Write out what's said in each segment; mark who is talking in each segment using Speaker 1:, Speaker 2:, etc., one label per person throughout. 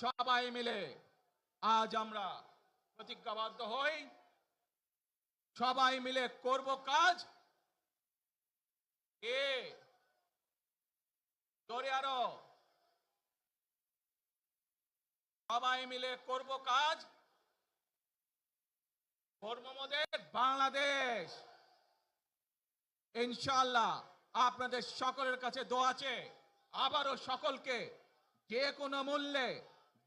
Speaker 1: সবাই মিলে আজ আমরা প্রতিজ্ঞাবদ্ধ হই। সবাই মিলে করব কাজ। জোরে আরও। সবাই মিলে করব কাজ। কর্মমদের বাংলাদেশ। ইনশাআল্লাহ আপনাদের সকলের কাছে দোয়া আছে আবারও সকলকে যে কোনো মূল্যে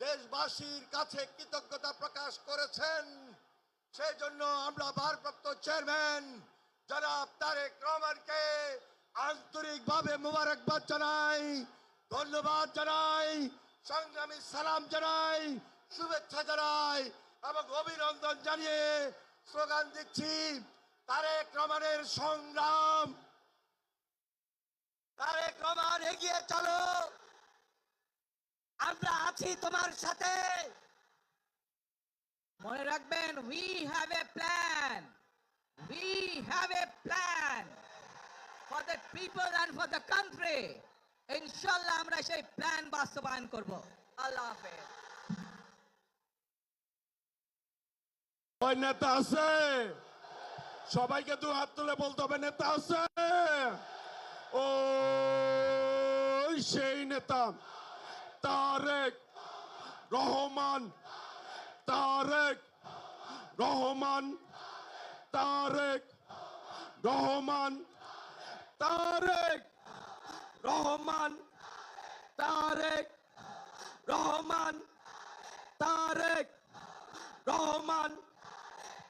Speaker 2: দেশবাসীর কাছে কৃতজ্ঞতা প্রকাশ করেছেন। সেই জন্য আমরা ভারপ্রাপ্ত চেয়ারম্যান জনাব তারেক রহমানকে আন্তরিকভাবে মুবারকবাদ জানাই, ধন্যবাদ জানাই, সংগ্রামী সালাম জানাই, শুভেচ্ছা জানাই এবং অভিনন্দন জানিয়ে স্লোগান দিচ্ছি, তারেক রহমানের সংগ্রাম। তারেক রহমান এগিয়ে চলো।
Speaker 3: আমরা আছি তোমার সাথে। মনে রাখবেন we have a plan we have a plan for the people and for the country ইনশাল্লাহ আমরা সেই প্ল্যান বাস্তবায়ন করব। আল্লাহ হাফেজ।
Speaker 4: ওই নেতা আছে? সবাইকে দু হাত তুলে বলতে হবে, নেতা আছে? ও সেই নেতা। তারেক। রহমান। তারেক। রহমান। তারেক। রহমান। তারেক। রহমান। তারেক। রহমান। তারেক। রহমান।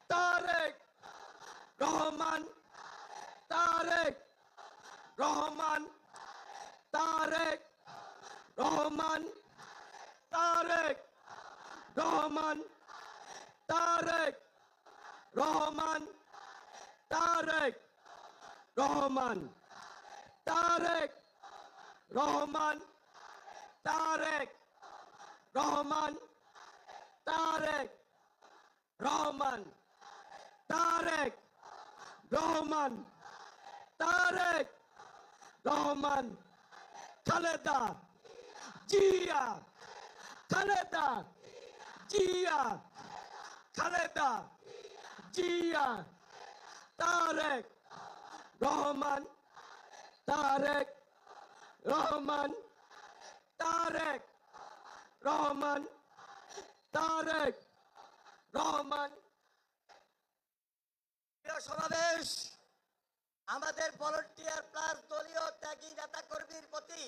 Speaker 4: তারেক। রহমান। তারেক। রহমান। রহমান তারেক রহমান তারেক রহমান তারেক রহমান তারেক রহমান তারেক রহমান তারেক রহমান তারেক রহমান তারেক রহমান খালেদা জিয়া খালেদা জিয়া খালেদা জিয়া তারেক রহমান তারেক রহমান তারেক রহমান তারেক রহমান
Speaker 2: সমাবেশ, আমাদের ভলেন্টিয়ার প্লাস দলীয় ত্যাগী নেতা কর্মীর প্রতি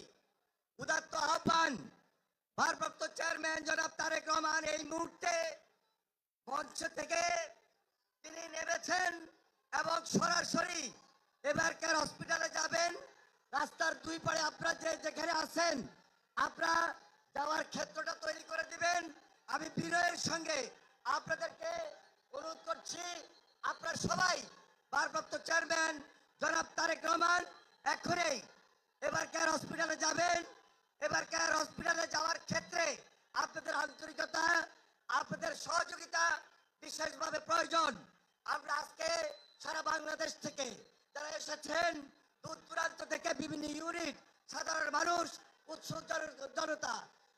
Speaker 2: উদাত্ত আহ্বান। ভারপ্রাপ্ত চেয়ারম্যান জনাব তারেক রহমান এই মুহূর্তে মঞ্চ থেকে তিনি নেমেছেন এবং সরাসরি এবারকার হসপিটালে যাবেন। রাস্তার দুই পাড়ে আপনারা যে যেখানে আছেন, আপনারা যাওয়ার ক্ষেত্রটা তৈরি করে দিবেন। আমি বিনয়ের সঙ্গে আপনাদেরকে অনুরোধ করছি, আপনারা সবাই ভারপ্রাপ্ত চেয়ারম্যান জনাব তারেক রহমান এখনই এবারকার হসপিটালে যাবেন। এবারকার হসপিটালে যাওয়ার ক্ষেত্রে আপনাদের আন্তরিকতা, আপনাদের সহযোগিতা বিশেষভাবে প্রয়োজন। আমরা আজকে সারা বাংলাদেশ থেকে যারা এসেছেন, দূর দূরান্ত থেকে বিভিন্ন ইউনিট সাধারণ মানুষ, উৎসুক জনতা,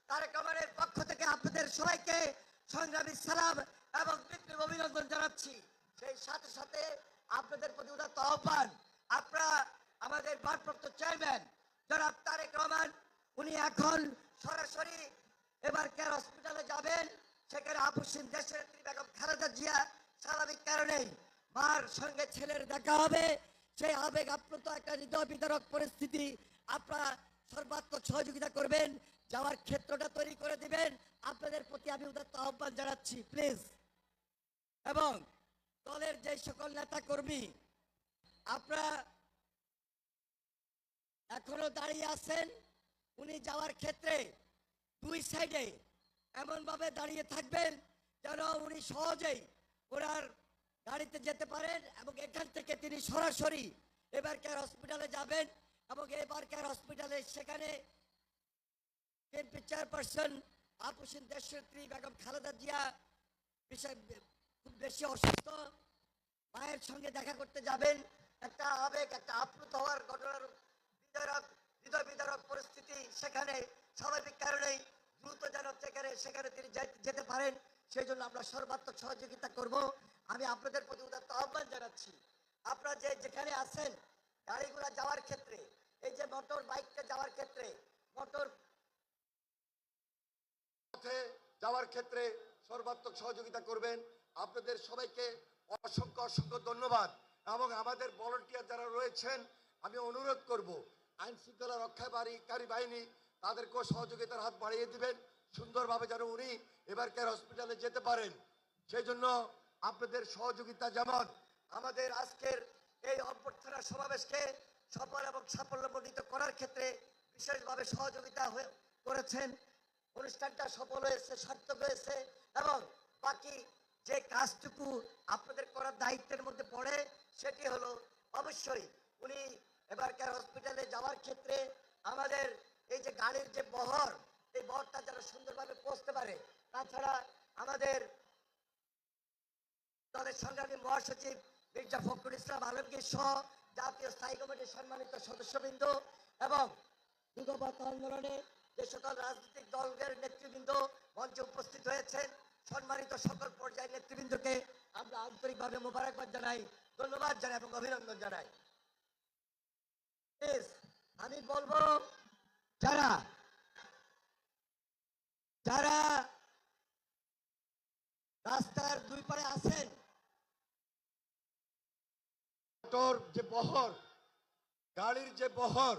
Speaker 2: তারেক রহমানের পক্ষ থেকে আপনাদের সবাইকে সংগ্রামী সালাম এবং বিপ্লব অভিনন্দন জানাচ্ছি। সেই সাথে সাথে আপনাদের প্রতি উদাত্ত আহ্বান। আপনারা আমাদের ভারপ্রাপ্ত চেয়ারম্যান জনাব তারেক রহমান উনি এখন সরাসরি এবার কেয়ার হসপিটালে যাবেন? সেখানে আপুসিন দেশের বেগম খালেদা জিয়া স্বাভাবিক কারণেই মার সঙ্গে ছেলের দেখা হবে। সেই আবেগ আপ্লুত একটা হৃদয় বিতরক পরিস্থিতি আপনারা সর্বাত্মক সহযোগিতা করবেন। যাওয়ার ক্ষেত্রটা তৈরি করে দিবেন। আপনাদের প্রতি আমি উদাত্ত আহ্বান জানাচ্ছি, প্লিজ। এবং দলের যে সকল নেতা কর্মী আপনারা এখনও দাঁড়িয়ে আছেন। উনি যাওয়ার ক্ষেত্রে দুই সাইডে এমন ভাবে দাঁড়িয়ে থাকবেন যেন উনি সহজেই ওনার গাড়িতে যেতে পারেন এবং এখান থেকে তিনি সরাসরি এবার কেয়ার হসপিটালে যাবেন এবং এবার কেয়ার হসপিটালে সেখানে বিএনপি চেয়ারপারসন আপুসিন দেশনেত্রী বেগম খালেদা জিয়া বিষয় খুব বেশি অসুস্থ। মায়ের সঙ্গে দেখা করতে যাবেন। একটা আবেগ, একটা আপ্লুত হওয়ার ঘটনার বিদারক হৃদয় পরিস্থিতি সেখানে স্বাভাবিক কারণেই দ্রুত যেন সেখানে সেখানে তিনি যেতে পারেন, সেই জন্য আমরা সর্বাত্মক সহযোগিতা করব। আমি আপনাদের প্রতি উদাত্ত আহ্বান জানাচ্ছি। আপনারা যে যেখানে আছেন, গাড়িগুলা যাওয়ার ক্ষেত্রে, এই যে মোটর বাইকটা যাওয়ার ক্ষেত্রে, মোটর
Speaker 5: পথে যাওয়ার ক্ষেত্রে সর্বাত্মক সহযোগিতা করবেন। আপনাদের সবাইকে অসংখ্য অসংখ্য ধন্যবাদ। এবং আমাদের ভলেন্টিয়ার যারা রয়েছেন, আমি অনুরোধ করব আইন শৃঙ্খলা রক্ষাকারী বাহিনী তাদেরকেও সহযোগিতার হাত বাড়িয়ে দিবেন, সুন্দরভাবে যেন উনি এবারকার হসপিটালে যেতে পারেন। সেই জন্য আপনাদের সহযোগিতা যেমন
Speaker 2: আমাদের আজকের এই অভ্যর্থনা সমাবেশকে সফল এবং সাফল্যমণ্ডিত করার ক্ষেত্রে বিশেষভাবে সহযোগিতা হয়ে করেছেন। অনুষ্ঠানটা সফল হয়েছে, সার্থক হয়েছে এবং বাকি যে কাজটুকু আপনাদের করার দায়িত্বের মধ্যে পড়ে সেটি হলো অবশ্যই উনি এবারকার হসপিটালে যাওয়ার ক্ষেত্রে আমাদের এই যে গাড়ির যে বহর, এই বহরটা যেন সুন্দরভাবে পৌঁছতে পারে। তাছাড়া আমাদের দলের সংগ্রামী মহাসচিব মির্জা ফখরুল ইসলাম আলমগীর সহ জাতীয় স্থায়ী কমিটির সম্মানিত সদস্যবৃন্দ এবং যুগপথ আন্দোলনে যে সকল রাজনৈতিক দলের নেতৃবৃন্দ মঞ্চে উপস্থিত হয়েছেন, সম্মানিত সকল পর্যায়ের নেতৃবৃন্দকে আমরা আন্তরিকভাবে মোবারকবাদ জানাই, ধন্যবাদ জানাই এবং অভিনন্দন জানাই। আমি বলব যারা যারা রাস্তার দুই পারে আছেন
Speaker 5: যে বহর গাড়ির যে বহর